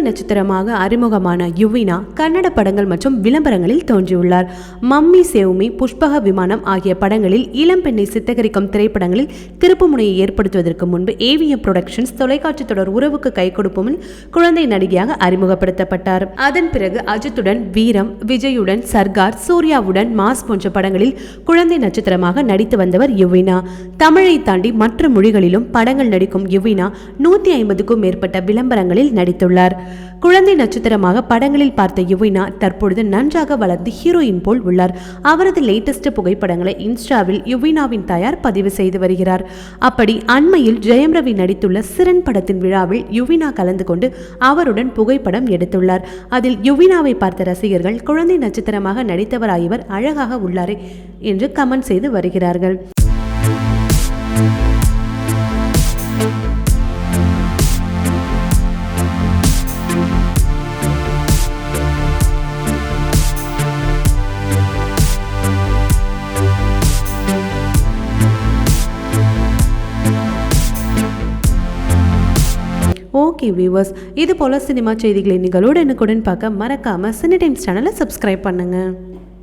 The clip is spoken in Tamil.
குழந்தை நட்சத்திரமாக அறிமுகமான யுவினா கன்னட படங்கள் மற்றும் விளம்பரங்களில் தோன்றியுள்ளார். மம்மி சேவுமி புஷ்பக விமானம் ஆகிய படங்களில் இளம் பெண்ணை சித்தகரிக்கும் திரைப்படங்களில் திருப்புமுனையை ஏற்படுத்துவதற்கு முன்பு ஏவிஎம் புரொடக்ஷன்ஸ் தொலைக்காட்சி தொடர் உறவுக்கு கை கொடுப்போமில் குழந்தை நடிகையாக அறிமுகப்படுத்தப்பட்டார். அதன் பிறகு அஜித்துடன் வீரம் விஜயுடன் சர்கார் சூர்யாவுடன் மாஸ் போன்ற படங்களில் குழந்தை நட்சத்திரமாக நடித்து வந்தவர் யுவினா. தமிழை தாண்டி மற்ற மொழிகளிலும் படங்கள் நடிக்கும் யுவினா நூத்தி ஐம்பதுக்கும் மேற்பட்ட விளம்பரங்களில் நடித்துள்ளார். குழந்தை நட்சத்திரமாக படங்களில் பார்த்த யுவினா தற்பொழுது நன்றாக வளர்ந்து ஹீரோயின் போல் உள்ளார். அவரது லேட்டஸ்ட் புகைப்படங்களை இன்ஸ்டாவில் யுவினாவின் தாயார் பதிவு செய்து வருகிறார். அப்படி அண்மையில் ஜெயம் ரவி நடித்துள்ள சிறன் படத்தின் விழாவில் யுவினா கலந்து கொண்டு அவருடன் புகைப்படம் எடுத்துள்ளார். அதில் யுவினாவை பார்த்த ரசிகர்கள் குழந்தை நட்சத்திரமாக நடித்தவராயவர் அழகாக உள்ளாரே என்று கமெண்ட் செய்து வருகிறார்கள். ஓகே வியூவர்ஸ் இது போல சினிமா செய்திகளை நிகழோடு எனக்குடன் பார்க்க மறக்காம சினி டைம்ஸ் சேனலை சப்ஸ்கிரைப் பண்ணுங்கள்